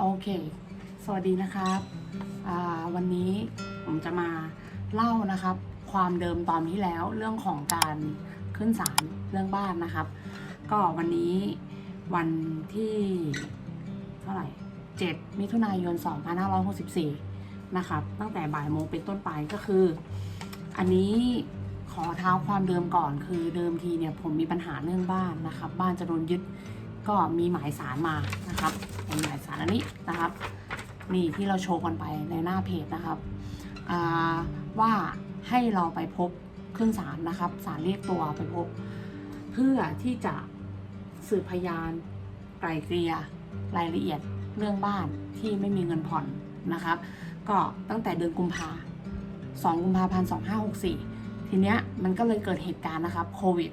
โอเค สวัสดีนะครับวันนี้ผมจะมาเล่านะครับ ความเดิมตอนที่แล้วเรื่องของการขึ้นศาลเรื่องบ้านนะครับ ก็วันนี้วันที่เท่าไหร่ 7 มิถุนายน 2564 นะครับ ตั้งแต่บ่ายโมงเป็นต้นไปก็คือ อันนี้ขอเท้าความเดิมก่อนคือเดิมทีเนี่ยผมมีปัญหาเรื่องบ้านนะครับ บ้านจะโดนยึดก็มีหมายสารมานะครับ เป็นหมายสารอันนี้นะครับ นี่ที่เราโชว์กันไปในหน้าเพจนะครับว่าให้เราไปพบขึ้นศาลนะครับศาลเรียกตัวไปพบ เพื่อที่จะสืบพยานไกลเกลี่ยรายละเอียดเรื่องบ้านที่ไม่มีเงินผ่อนนะครับ ก็ตั้งแต่เดือนกุมภา2กุมภาพันธ์2564ทีเนี้ยมันก็เลยเกิดเหตุการณ์นะครับโควิด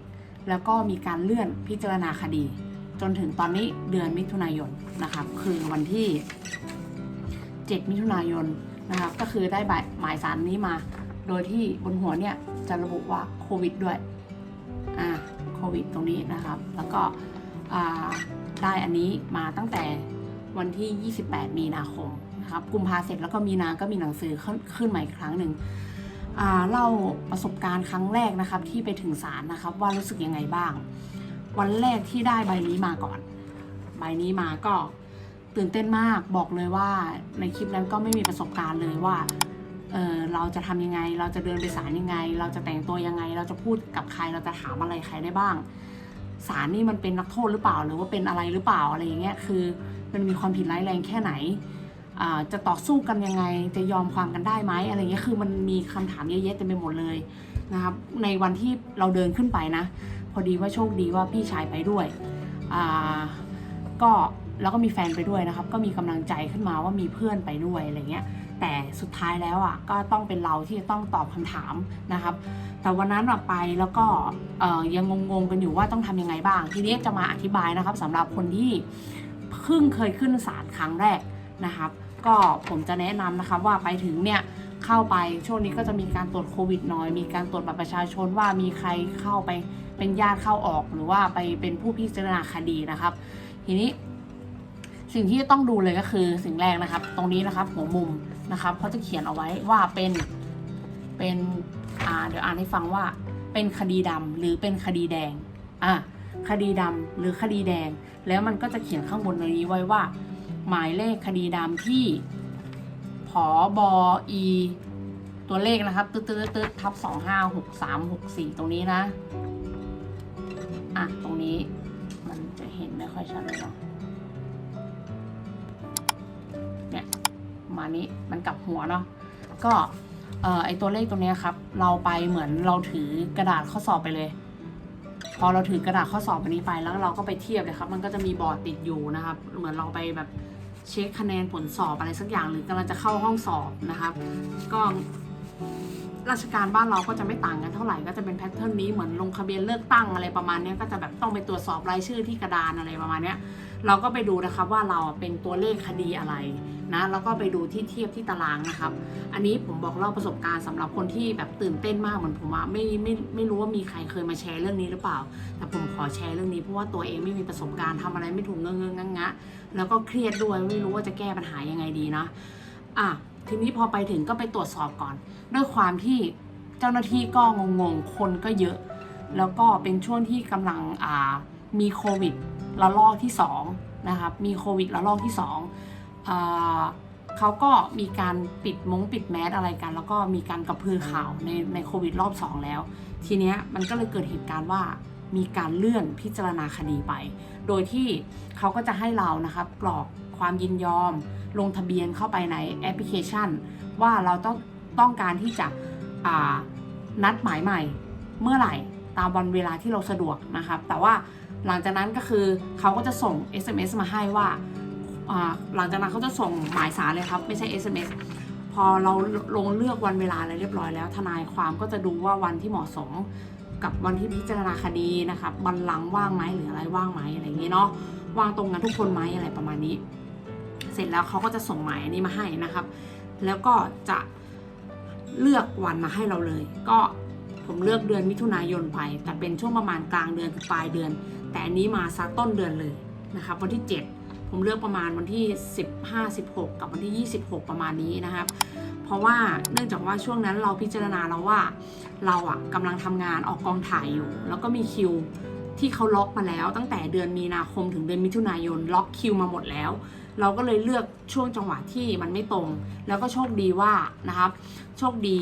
แล้วก็มีการเลื่อนพิจารณาคดี จนถึงตอนนี้เดือนมิถุนายนนะครับคือวันที่ 7 มิถุนายนนะครับก็คือได้หมายสารนี้มา โดยที่บนหัวเนี่ยจะระบุว่าโควิดด้วยอ่าโควิดตรงนี้นะครับ แล้วก็ได้อันนี้มาตั้งแต่วันที่ 28 มีนาคมนะครับกุมภาเสร็จแล้วก็มีนาก็มีหนังสือขึ้นขึ้นมาอีกครั้งหนึ่งเล่าประสบการณ์ครั้งแรกนะครับที่ไปถึงศาลนะครับว่ารู้สึกยังไงบ้าง วันแรกที่ได้ใบนี้มาก่อน ใบนี้มาก็ตื่นเต้นมากบอกเลยว่าในคลิปนั้นก็ไม่มีประสบการณ์เลยว่าเออเราจะทำยังไง เราจะเดินไปศาลยังไง เราจะแต่งตัวยังไง เราจะพูดกับใคร เราจะถามอะไรใครได้บ้างศาลนี่มันเป็นนักโทษหรือเปล่า หรือว่าเป็นอะไรหรือเปล่าอะไรอย่างเงี้ย คือมันมีความผิดร้ายแรงแค่ไหน จะต่อสู้กันยังไง จะยอมความกันได้ไหมอะไรเงี้ย คือมันมีคำถามเยอะแยะเต็มไปหมดเลยนะครับ ในวันที่เราเดินขึ้นไปนะ พอดีว่าโชคดีว่าพี่ชายไปด้วยก็แล้วก็มีแฟนไปด้วยนะครับ ก็มีกำลังใจขึ้นมาว่ามีเพื่อนไปด้วยอะไรเงี้ย แต่สุดท้ายแล้วอะก็ต้องเป็นเราที่จะต้องตอบคำถามนะครับ แต่วันนั้นเราไปแล้วก็ยังงงๆกันอยู่ว่าต้องทำยังไงบ้าง ทีนี้จะมาอธิบายนะครับสำหรับคนที่เพิ่งเคยขึ้นศาลครั้งแรกนะครับ ก็ผมจะแนะนำนะครับว่าไปถึงเนี่ย เข้าไปช่วงนี้ก็จะมีการตรวจโควิดน้อย มีการตรวจบัตรประชาชนว่ามีใครเข้าไปเป็นญาติเข้าออกหรือว่าไปเป็นผู้พิจารณาคดีนะครับ ทีนี้สิ่งที่ต้องดูเลยก็คือสิ่งแรกนะครับ ตรงนี้นะครับหัวมุมนะครับเขาจะเขียนเอาไว้ว่าเป็นเป็นอ่าเดี๋ยวอ่านให้ฟังว่าเป็นคดีดำหรือเป็นคดีแดงอะคดีดำหรือคดีแดง แล้วมันก็จะเขียนข้างบนตรงนี้ไว้ว่า หมายเลขคดีดำที่ ผอบอีตัวเลขนะครับตึ๊ดตึ๊ดตึ๊ดทับสองห้าหกสามหกสี่ตรงนี้นะ อะ ตรงนี้มันจะเห็นไม่ค่อยชัดเลยเนาะเนี่ยมานี้มันกลับหัวเนาะก็เอ่อไอตัวเลขตรงนี้ครับ เราไปเหมือนเราถือกระดาษข้อสอบไปเลย พอเราถือกระดาษข้อสอบอันนี้ไปแล้วเราก็ไปเทียบเลยครับ มันก็จะมีบอร์ดติดอยู่นะครับ เหมือนเราไปแบบ เช็คคะแนนผลสอบอะไรสักอย่างหรือกำลังจะเข้าห้องสอบนะคะก็ราชการบ้านเราก็จะไม่ต่างกันเท่าไหร่ก็จะเป็นแพทเทิร์นนี้เหมือนลงทะเบียนเลือกตั้งอะไรประมาณนี้ก็จะแบบต้องไปตรวจสอบรายชื่อที่กระดานอะไรประมาณนี้เราก็ไปดูนะคะว่าเราเป็นตัวเลขคดีอะไร นะ แล้วก็ไปดูที่เทียบที่ตารางนะครับ อันนี้ผมบอกเล่าประสบการณ์สำหรับคนที่แบบตื่นเต้นมากเหมือนผมอะไม่ไม่ไม่รู้ว่ามีใครเคยมาแชร์เรื่องนี้หรือเปล่า แต่ผมขอแชร์เรื่องนี้เพราะว่าตัวเองไม่มีประสบการณ์ทำอะไรไม่ถูกเงงเงงงะแล้วก็เครียดด้วยไม่รู้ว่าจะแก้ปัญหายังไงดีนะอะทีนี้พอไปถึงก็ไปตรวจสอบก่อน ด้วยความที่เจ้าหน้าที่ก็งงๆคนก็เยอะ แล้วก็เป็นช่วงที่กำลังอ่ามีโควิดระลอกที่2นะครับมีโควิดระลอกที่2อ่า เขาก็มีการปิดมงปิดแมสอะไรกัน แล้วก็มีการกระพือข่าวในในโควิดรอบ 2 แล้ว ทีเนี้ยมันก็เลยเกิดเหตุการณ์ว่ามีการเลื่อนพิจารณาคดีไป โดยที่เขาก็จะให้เรานะครับกรอกความยินยอม ลงทะเบียนเข้าไปในแอปพลิเคชัน ว่าเราต้องต้องการที่จะอ่านัดหมายใหม่เมื่อไหร่ตามวันเวลาที่เราสะดวกนะครับ แต่ว่าหลังจากนั้นก็คือเขาก็จะส่ง SMS มาให้ว่าอ่า หลังจากนั้นเขาจะส่งหมายสารเลยครับ ไม่ใช่ SMS พอเราลงเลือกวันเวลาอะไรเรียบร้อยแล้ว ทนายความก็จะดูว่าวันที่เหมาะสมกับวันที่พิจารณาคดีนะครับบันลังก์ว่างไหมหรืออะไรว่างไหมอะไรอย่างนี้เนาะว่างตรงกันทุกคนไหมอะไรประมาณนี้ เสร็จแล้วเขาก็จะส่งหมายอันนี้มาให้นะครับ แล้วก็จะเลือกวันมาให้เราเลย ก็ผมเลือกเดือนมิถุนายนไป แต่เป็นช่วงประมาณกลางเดือนถึงปลายเดือน แต่อันนี้มาซะต้นเดือนเลยนะครับวันที่ 7 ผมเลือกประมาณวันที่ 15 16 กับวันที่ 26 ประมาณนี้นะครับ เพราะว่าเนื่องจากว่าช่วงนั้นเราพิจารณาแล้วว่า เราอะกำลังทำงานออกกองถ่ายอยู่ แล้วก็มีคิวที่เขาล็อกมาแล้ว ตั้งแต่เดือนมีนาคมถึงเดือนมิถุนายนล็อกคิวมาหมดแล้ว เราก็เลยเลือกช่วงจังหวะที่มันไม่ตรง แล้วก็โชคดีว่านะครับ โชคดี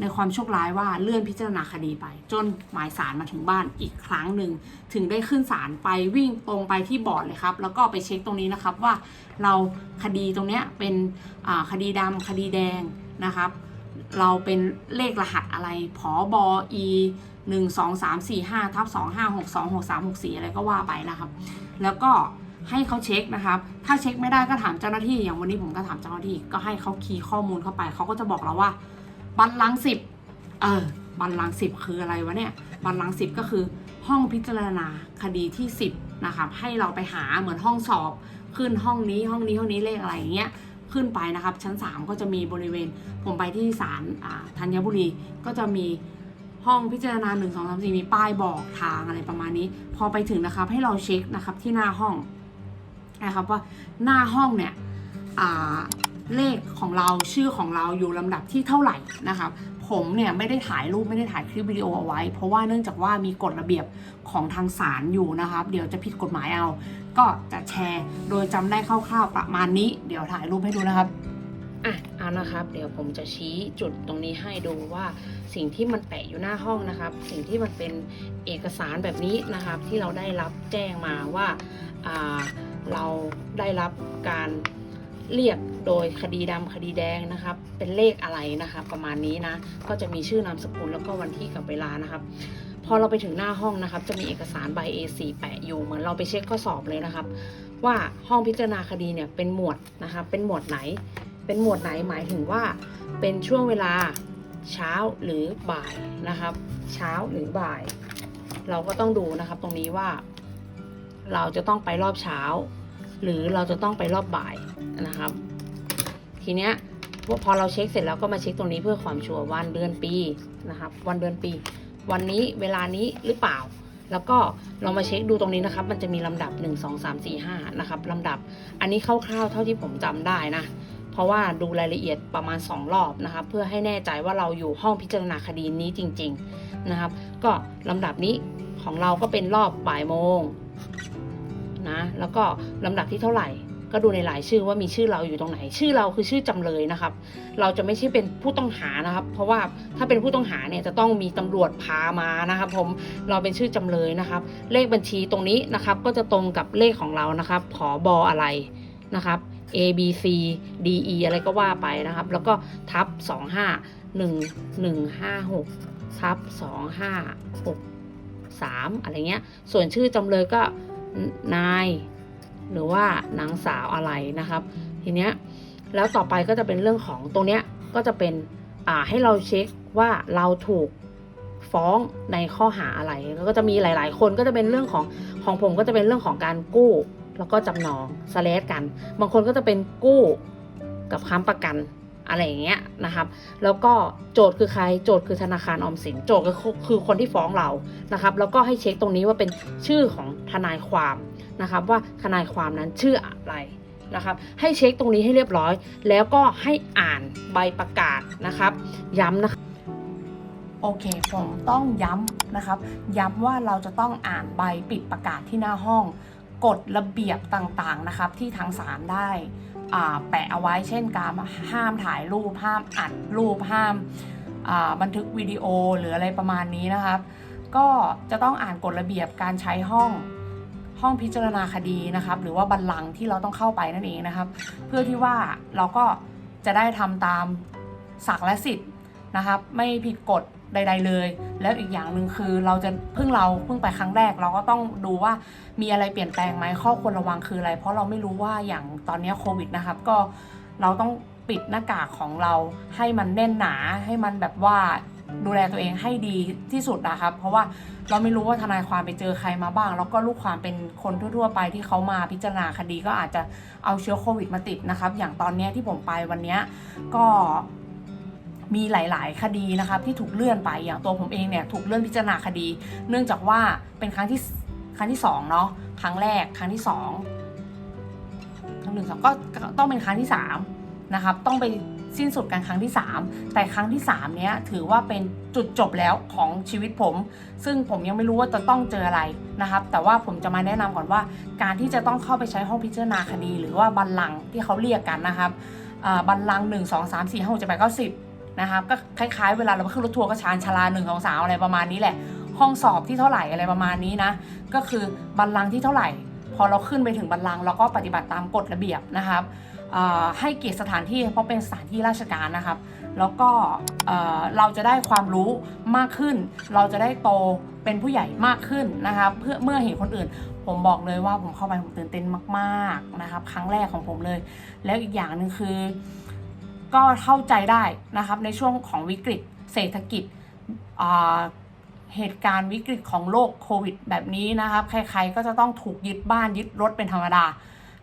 ในความโชคร้ายว่าเลื่อนพิจารณาคดีไป จนหมายสารมาถึงบ้านอีกครั้งหนึ่ง ถึงได้ขึ้นศาลไปวิ่งตรงไปที่บอร์ดเลยครับ แล้วก็ไปเช็คตรงนี้นะครับว่าเราคดีตรงเนี้ยเป็นคดีดำคดีแดงนะครับ เราเป็นเลขรหัสอะไรผอบอีหนึ่งสองสามสี่ห้าทับสองห้าหกสองหกสามหกสี่อะไรก็ว่าไปนะครับ แล้วก็ให้เขาเช็คนะครับ ถ้าเช็คไม่ได้ก็ถามเจ้าหน้าที่ อย่างวันนี้ผมก็ถามเจ้าหน้าที่ ก็ให้เขาคีย์ข้อมูลเข้าไป เขาก็จะบอกเราว่า บัลลังก์สิบเออบัลลังก์สิบคืออะไรวะเนี่ยบัลลังก์สิบก็คือห้องพิจารณาคดีที่สิบนะครับให้เราไปหาเหมือนห้องสอบ ขึ้นห้องนี้ห้องนี้ห้องนี้เลขอะไรอย่างเงี้ยขึ้นไปนะครับ ชั้น 3 ก็จะมีบริเวณ ผมไปที่ศาลอ่าธัญบุรีก็จะมีห้องพิจารณา 1 2 3 4 มีป้ายบอกทางอะไรประมาณนี้ พอไปถึงนะครับให้เราเช็คนะครับที่หน้าห้องนะครับว่าหน้าห้องเนี่ยอ่า เลขของเราชื่อของเราอยู่ลำดับที่เท่าไหร่นะครับผมเนี่ยไม่ได้ถ่ายรูปไม่ได้ถ่ายคลิปวิดีโอเอาไว้ เพราะว่าเนื่องจากว่ามีกฎระเบียบของทางศาลอยู่นะครับ เดี๋ยวจะผิดกฎหมายเอา ก็จะแชร์โดยจำได้คร่าวๆประมาณนี้ เดี๋ยวถ่ายรูปให้ดูนะครับอะเอานะครับ เดี๋ยวผมจะชี้จุดตรงนี้ให้ดูว่าสิ่งที่มันแปะอยู่หน้าห้องนะครับ สิ่งที่มันเป็นเอกสารแบบนี้นะครับ ที่เราได้รับแจ้งมาว่าอ่าเราได้รับการเรียก โดยคดีดำคดีแดงนะครับ เป็นเลขอะไรนะครับ ประมาณนี้นะ ก็จะมีชื่อนามสกุลแล้วก็วันที่กับเวลานะครับ พอเราไปถึงหน้าห้องนะครับ จะมีเอกสารใบ A4 แปะอยู่เหมือนเราไปเช็คข้อสอบเลยนะครับ ว่าห้องพิจารณาคดีเนี่ยเป็นหมวดนะครับ เป็นหมวดไหน เป็นหมวดไหนหมายถึงว่า เป็นช่วงเวลาเช้าหรือบ่ายนะครับ เช้าหรือบ่าย เราก็ต้องดูนะครับตรงนี้ว่าเราจะต้องไปรอบเช้า หรือเราจะต้องไปรอบบ่ายนะครับ ทีเนี้ยพอเราเช็คเสร็จแล้วก็มาเช็คตรงนี้เพื่อความชัวร์วันเดือนปีนะครับ วันเดือนปี วันนี้เวลานี้หรือเปล่า แล้วก็เรามาเช็คดูตรงนี้นะครับ มันจะมีลำดับ 1 2 3 4 5นะครับลำดับ อันนี้คร่าวๆเท่าที่ผมจำได้นะเพราะว่าดูรายละเอียดประมาณ 2 รอบนะครับ เพื่อให้แน่ใจว่าเราอยู่ห้องพิจารณาคดีนี้จริง ๆนะครับ ก็ลำดับนี้ของเราก็เป็นรอบบ่ายโมงนะแล้วก็ลำดับที่เท่าไหร่ ก็ดูในหลายชื่อว่ามีชื่อเราอยู่ตรงไหน ชื่อเราคือชื่อจำเลยนะครับ เราจะไม่ใช่เป็นผู้ต้องหานะครับ เพราะว่าถ้าเป็นผู้ต้องหาเนี่ยจะต้องมีตำรวจพามานะครับ ผมเราเป็นชื่อจำเลยนะครับ เลขบัญชีตรงนี้นะครับ ก็จะตรงกับเลขของเรานะครับผอบออะไรนะครับ A B C D E อะไรก็ว่าไปนะครับ แล้วก็ทับ 2 5 1 1 5 6 ทับ 2 5 6 3 อะไรเงี้ย ส่วนชื่อจำเลยก็นาย หรือว่านางสาวอะไรนะครับ ทีเนี้ยแล้วต่อไปก็จะเป็นเรื่องของตรงเนี้ยก็จะเป็นอ่าให้เราเช็คว่าเราถูกฟ้องในข้อหาอะไรแล้วก็จะมีหลาย ๆ คนก็จะเป็นเรื่องของของผมก็จะเป็นเรื่องของการกู้ แล้วก็จำนองสเลสกัน บางคนก็จะเป็นกู้กับค้ำประกันอะไรอย่างเงี้ยนะครับ แล้วก็โจทย์คือใคร โจทย์คือธนาคารออมสิน โจทย์ก็คือคนที่ฟ้องเรา นะครับ แล้วก็ให้เช็คตรงนี้ว่าเป็นชื่อของทนายความ นะครับว่าทนายความนั้นชื่ออะไรนะครับให้เช็คตรงนี้ให้เรียบร้อย แล้วก็ให้อ่านใบประกาศนะครับ ย้ำนะคะโอเคผมต้องย้ำนะครับ ย้ำว่าเราจะต้องอ่านใบปิดประกาศที่หน้าห้องกฎระเบียบต่างๆนะครับ ที่ทางศาลได้แปะเอาไว้เช่นการห้ามถ่ายรูปห้ามอัดรูปห้ามาบันทึกวิดีโอหรืออะไรประมาณนี้นะครับ ก็จะต้องอ่านกฎระเบียบการใช้ห้อง ห้องพิจารณาคดีนะครับ หรือว่าบัลลังก์ที่เราต้องเข้าไปนั่นเองนะครับ เพื่อที่ว่าเราก็จะได้ทำตามศักและสิทธิ์นะครับ ไม่ผิดกฎใด ๆ เลย แล้วอีกอย่างหนึ่งคือเราจะเพิ่งเราเพิ่งไปครั้งแรก เราก็ต้องดูว่ามีอะไรเปลี่ยนแปลงไหมข้อควรระวังคืออะไร เพราะเราไม่รู้ว่าอย่างตอนนี้โควิดนะครับ ก็เราต้องปิดหน้ากากของเราให้มันแน่นหนาให้มันแบบว่า ดูแลตัวเองให้ดีที่สุดนะครับ เพราะว่าเราไม่รู้ว่าทนายความไปเจอใครมาบ้าง แล้วก็ลูกความเป็นคนทั่วๆไปที่เขามาพิจารณาคดีก็อาจจะเอาเชื้อโควิดมาติดนะครับ อย่างตอนนี้ที่ผมไปวันนี้ก็มีหลาย ๆ คดีนะครับที่ถูกเลื่อนไปอย่างตัวผมเองเนี่ยถูกเลื่อนพิจารณาคดี เนื่องจากว่าเป็นครั้งที่ครั้งที่สองเนาะครั้งแรกครั้งที่สองครั้งหนึ่งสองก็ต้องเป็นครั้งที่สามนะครับต้องไป สิ้นสุดกันครั้งที่สามแต่ครั้งที่สามเนี้ยถือว่าเป็นจุดจบแล้วของชีวิตผม ซึ่งผมยังไม่รู้ว่าจะต้องเจออะไรนะครับ แต่ว่าผมจะมาแนะนำก่อนว่า การที่จะต้องเข้าไปใช้ห้องพิจารณาคดี หรือว่าบัลลังก์ที่เขาเรียกกันนะครับบัลลังก์หนึ่งสองสามสี่ห้าหกเจ็ดแปดเก้าสิบนะครับก็คล้ายๆ เวลาเราขึ้นรถทัวร์ก็ชานชาลาหนึ่งสองสามอะไรประมาณนี้แหละ ห้องสอบที่เท่าไหร่อะไรประมาณนี้นะ ก็คือบัลลังก์ที่เท่าไหร่ พอเราขึ้นไปถึงบัลลังก์เราก็ปฏิบัติตามกฎระเบียบนะครับ ให้เกียรติสถานที่เพราะเป็นสถานที่ราชการนะครับ แล้วก็เอ่อเราจะได้ความรู้มากขึ้น เราจะได้โตเป็นผู้ใหญ่มากขึ้นนะครับเพื่อเมื่อเห็นคนอื่น ผมบอกเลยว่าผมเข้าไปผมตื่นเต้นมากๆนะครับ ครั้งแรกของผมเลย แล้วอีกอย่างหนึ่งคือ ก็เข้าใจได้นะครับในช่วงของวิกฤตเศรษฐกิจเหตุการณ์วิกฤตของโลกโควิดแบบนี้นะครับ ใครๆก็จะต้องถูกยึดบ้านยึดรถเป็นธรรมดา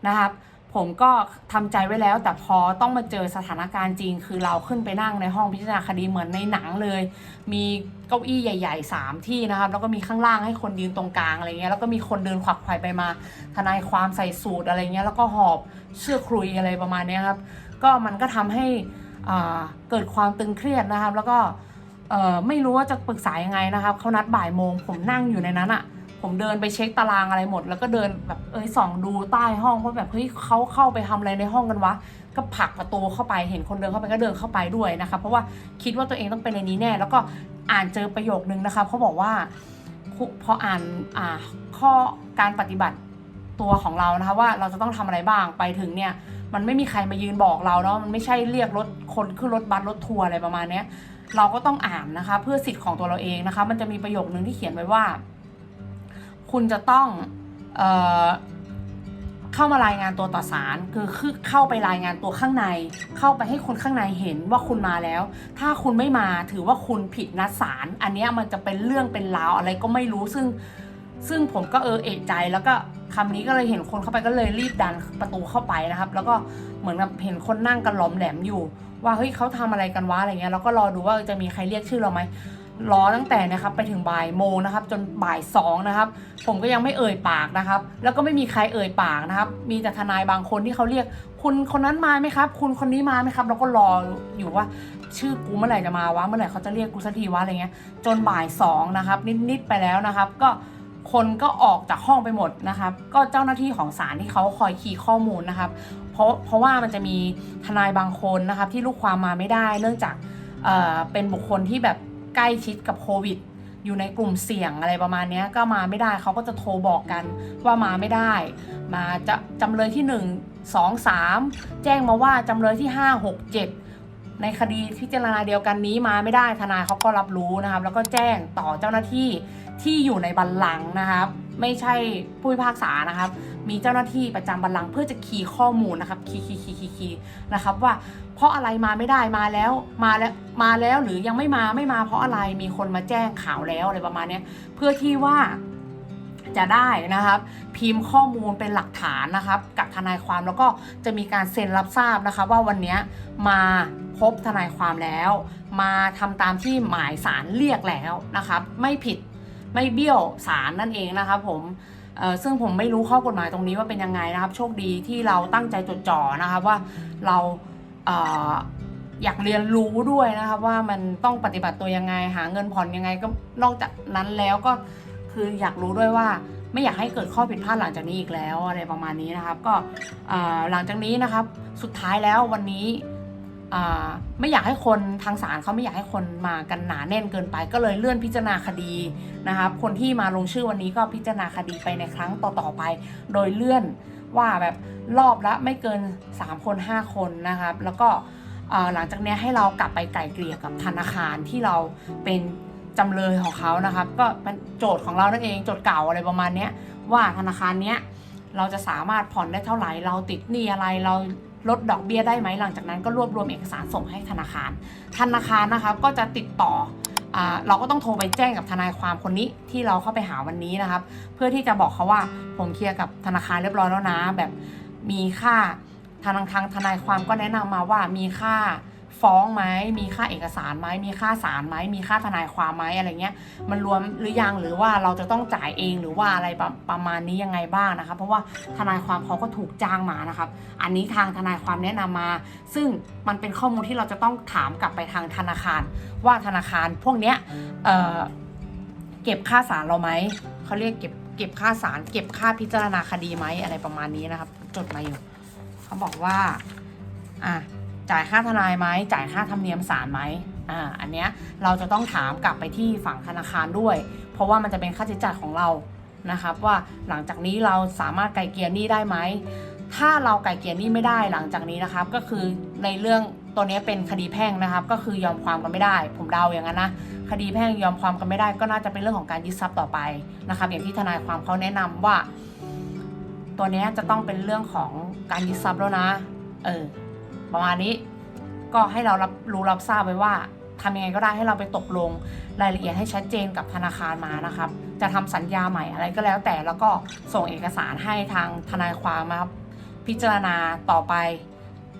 นะครับ ผมก็ทำใจไว้แล้ว แต่พอต้องมาเจอสถานการณ์จริง คือเราขึ้นไปนั่งในห้องพิจารณาคดีเหมือนในหนังเลย มีเก้าอี้ใหญ่ๆ 3 ที่นะครับ แล้วก็มีข้างล่างให้คนยืนตรงกลางอะไรเงี้ยแล้วก็มีคนเดินขวักไขว่ไปมา ทนายความใส่สูตรอะไรเงี้ยแล้วก็หอบเสื้อคลุยอะไรประมาณนี้ครับ ก็มันก็ทำให้เกิดความตึงเครียดนะครับ แล้วก็ไม่รู้ว่าจะปรึกษายังไงนะครับเขานัดบ่ายโมงผมนั่งอยู่ในนั้นอะ่ะ ผมเดินไปเช็คตารางอะไรหมด แล้วก็เดินแบบเอ้ยส่องดูใต้ห้องว่าแบบเฮ้ยเขาเข้าไปทำอะไรในห้องกันวะ ก็ผลักประตูเข้าไปเห็นคนเดินเข้าไปก็เดินเข้าไปด้วยนะคะเพราะว่าคิดว่าตัวเองต้องเป็นในนี้แน่ แล้วก็อ่านเจอประโยคนึงนะคะเขาบอกว่าพออ่านอ่าข้อการปฏิบัติตัวของเรานะคะว่าเราจะต้องทำอะไรบ้างไปถึงเนี่ยมันไม่มีใครมายืนบอกเราเนาะมันไม่ใช่เรียกรถคนขึ้นรถบัสรถทัวร์อะไรประมาณเนี้ยเราก็ต้องอ่านนะคะ เพื่อสิทธิ์ของตัวเราเองนะคะ มันจะมีประโยคนึงที่เขียนไว้ว่า คุณจะต้องเออเข้ามารายงานตัวต่อศาลคือคือเข้าไปรายงานตัวข้างใน เข้าไปให้คนข้างในเห็นว่าคุณมาแล้ว ถ้าคุณไม่มาถือว่าคุณผิดนัดศาลอันเนี้ยมันจะเป็นเรื่องเป็นราวอะไรก็ไม่รู้ซึ่ง ซึ่งผมก็เออเอะใจแล้วก็คำนี้ก็เลยเห็นคนเข้าไปก็เลยรีบดันประตูเข้าไปนะครับ แล้วก็เหมือนกับเห็นคนนั่งกันหล้อมแหลมอยู่ ว่าเฮ้ยเขาทำอะไรกันวะอะไรเงี้ยแล้วก็รอดูว่าจะมีใครเรียกชื่อเราไหม รอตั้งแต่นะครับไปถึงบ่ายโมงนะครับ จนบ่ายสองนะครับ ผมก็ยังไม่เอ่ยปากนะครับ แล้วก็ไม่มีใครเอ่ยปากนะครับ มีแต่ทนายบางคนที่เขาเรียก คุณคนนั้นมาไหมครับ คุณคนนี้มาไหมครับเราก็รออยู่ว่าชื่อกูเมื่อไหร่จะมาวะเมื่อไหร่เขาจะเรียกกูสักทีวะอะไรเงี้ย จนบ่ายสองนะครับ นิดๆไปแล้วนะครับ ก็คนก็ออกจากห้องไปหมดนะครับ ก็เจ้าหน้าที่ของศาลที่เขาคอยคีย์ข้อมูลนะครับ เพราะเพราะว่ามันจะมีทนายบางคนนะครับ ที่ลูกความมาไม่ได้ เนื่องจากเออเป็นบุคคลที่แบบ ใกล้ชิดกับโควิด อยู่ในกลุ่มเสี่ยงอะไรประมาณนี้ก็มาไม่ได้เขาก็จะโทรบอกกันว่ามาไม่ได้ มาจะจำเลยที่ 1 2 3 แจ้งมาว่าจำเลยที่ 5 6 7 ในคดีพิจารณาเดียวกันนี้มาไม่ได้ทนายเขาก็รับรู้นะครับ แล้วก็แจ้งต่อเจ้าหน้าที่ที่อยู่ในบัลลังก์นะครับ ไม่ใช่ผู้พิพากษานะครับ มีเจ้าหน้าที่ประจำบัลลังก์เพื่อจะคีย์ข้อมูลนะครับคีย์คีย์คีย์คีย์คีย์นะครับว่าเพราะอะไรมาไม่ได้มาแล้วมาแล้วมาแล้วหรือยังไม่มาไม่มาเพราะอะไรมีคนมาแจ้งข่าวแล้วอะไรประมาณนี้เพื่อที่ว่าจะได้นะครับ พิมพ์ข้อมูลเป็นหลักฐานนะครับ กับทนายความแล้วก็จะมีการเซ็นรับทราบนะคะ ว่าวันนี้มาพบทนายความแล้ว มาทำตามที่หมายสารเรียกแล้วนะครับ ไม่ผิดไม่เบี้ยวสารนั่นเองนะครับผม ซึ่งผมไม่รู้ข้อกฎหมายตรงนี้ว่าเป็นยังไงนะครับ โชคดีที่เราตั้งใจจดจ่อนะครับว่าเราเออยากเรียนรู้ด้วยนะครับว่ามันต้องปฏิบัติตัวยังไง หาเงินผ่อนยังไงก็นอกจากนั้นแล้วก็คืออยากรู้ด้วยว่าไม่อยากให้เกิดข้อผิดพลาดหลังจากนี้อีกแล้วอะไรประมาณนี้นะครับ ก็หลังจากนี้นะครับสุดท้ายแล้ววันนี้ ไม่อยากให้คนทางศาลเขาไม่อยากให้คนมากันหนาแน่นเกินไป ก็เลยเลื่อนพิจารณาคดีนะครับคนที่มาลงชื่อวันนี้ก็พิจารณาคดีไปในครั้งต่อๆไป โดยเลื่อนว่าแบบรอบละไม่เกิน 3 คน 5 คนนะครับแล้วก็หลังจากนี้ให้เรากลับไปไกล่เกลี่ยกับธนาคารที่เราเป็นจำเลยของเขานะครับ ก็เป็นโจทย์ของเรานั่นเองโจทย์เก่าอะไรประมาณนี้ว่าธนาคารเนี้ยเราจะสามารถผ่อนได้เท่าไหร่เราติดหนี้อะไรเรา ลดดอกเบี้ยได้ไหมหลังจากนั้นก็รวบรวมเอกสารส่งให้ธนาคาร ธนาคารนะคะก็จะติดต่ออเราก็ต้องโทรไปแจ้งกับทนายความคนนี้ที่เราเข้าไปหาวันนี้นะครับ เพื่อที่จะบอกเขาว่าผมเคลียร์กับธนาคารเรียบร้อยแล้วนะ แบบมีค่าทางทางทนายความก็แนะนำมาว่ามีค่า ฟ้องไหมมีค่าเอกสารไหมมีค่าศาลไหมมีค่าทนายความไหมอะไรเงี้ยมันรวมหรือยังหรือว่าเราจะต้องจ่ายเองหรือว่าอะไรประประมาณนี้ยังไงบ้างนะคะเพราะว่าทนายความเขาก็ถูกจ้างมานะครับ อันนี้ทางทนายความแนะนำมา ซึ่งมันเป็นข้อมูลที่เราจะต้องถามกลับไปทางธนาคาร ว่าธนาคารพวกเนี้ยเเก็บค่าศาลเราไหมเขาเรียกเก็บเก็บค่าศาลเก็บค่าพิจารณาคดีไหมอะไรประมาณนี้นะครับจดมาอยู่เขาบอกว่าอะ จ่ายค่าทนายไหมจ่ายค่าธรรมเนียมศาลไหมอ่าอันเนี้ยเราจะต้องถามกลับไปที่ฝั่งธนาคารด้วย เพราะว่ามันจะเป็นค่าใช้จ่ายของเรานะครับว่าหลังจากนี้เราสามารถไกลเกลี่ยหนี้ได้ไหมถ้าเราไกลเกลี่ยหนี้ไม่ได้หลังจากนี้นะครับก็คือในเรื่องตัวนี้เป็นคดีแพ่งนะครับ ก็คือยอมความกันไม่ได้ ผมเดาอย่างนั้นนะคดีแพ่งยอมความกันไม่ได้ ก็น่าจะเป็นเรื่องของการยึดทรัพย์ต่อไปนะครับ อย่างที่ทนายความเขาแนะนำว่า ตัวเนี้ยจะต้องเป็นเรื่องของการยึดทรัพย์แล้วนะ เออ ประมาณนี้ ก็ให้เรารับรู้รับทราบไว้ว่าทำยังไงก็ได้ให้เราไปตกลงรายละเอียดให้ชัดเจนกับธนาคารมานะครับ จะทำสัญญาใหม่อะไรก็แล้วแต่แล้วก็ส่งเอกสารให้ทางทนายความนะครับพิจารณาต่อไป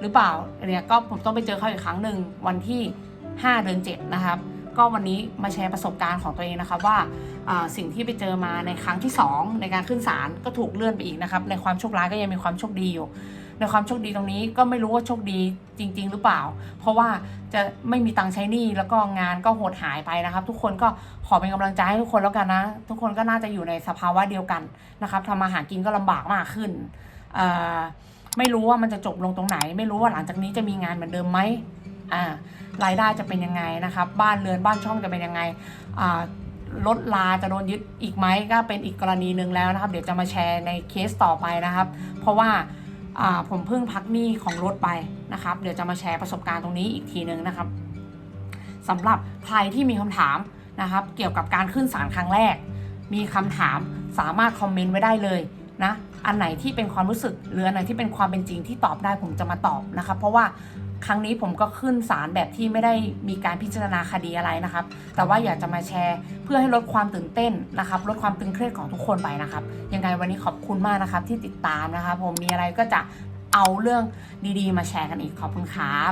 หรือเปล่าเนี้ยก็ผมต้องไปเจอเขาอีกครั้งหนึ่งวันที่ 5 เดือน7นะครับ ก็วันนี้มาแชร์ประสบการณ์ของตัวเองนะครับว่าอ่าสิ่งที่ไปเจอมาในครั้งที่ 2 ในการขึ้นศาลก็ถูกเลื่อนไปอีกนะครับในความโชคร้ายก็ยังมีความโชคดีอยู่ ในความโชคดีตรงนี้ก็ไม่รู้ว่าโชคดีจริง ๆ หรือเปล่า เพราะว่าจะไม่มีตังค์ใช้หนี้แล้วก็งานก็หดหายไปนะครับ ทุกคนก็ขอเป็นกำลังใจให้ทุกคนแล้วกันนะ ทุกคนก็น่าจะอยู่ในสภาวะเดียวกันนะครับทำมาหากินก็ลำบากมากขึ้นไม่รู้ว่ามันจะจบลงตรงไหน ไม่รู้ว่าหลังจากนี้จะมีงานเหมือนเดิมไหมรายได้จะเป็นยังไงนะครับ บ้านเรือนบ้านช่องจะเป็นยังไงรถลาจะโดนยึดอีกไหมก็เป็นอีกกรณีหนึ่งแล้วนะครับ เดี๋ยวจะมาแชร์ในเคสต่อไปนะครับ เพราะว่า ผมเพิ่งพักหนี้ของรถไปนะครับ เดี๋ยวจะมาแชร์ประสบการณ์ตรงนี้อีกทีนึงนะครับสำหรับใครที่มีคำถามนะครับ เกี่ยวกับการขึ้นศาลครั้งแรก มีคำถามสามารถคอมเมนต์ไว้ได้เลยนะ อันไหนที่เป็นความรู้สึกหรืออันไหนที่เป็นความเป็นจริงที่ตอบได้ผมจะมาตอบนะครับ เพราะว่า ครั้งนี้ผมก็ขึ้นศาลแบบที่ไม่ได้มีการพิจารณาคดีอะไรนะครับ แต่ว่าอยากจะมาแชร์เพื่อให้ลดความตื่นเต้นนะครับ ลดความตึงเครียดของทุกคนไปนะครับ ยังไงวันนี้ขอบคุณมากนะครับที่ติดตามนะครับ ผมมีอะไรก็จะเอาเรื่องดีๆ มาแชร์กันอีกขอบคุณครับ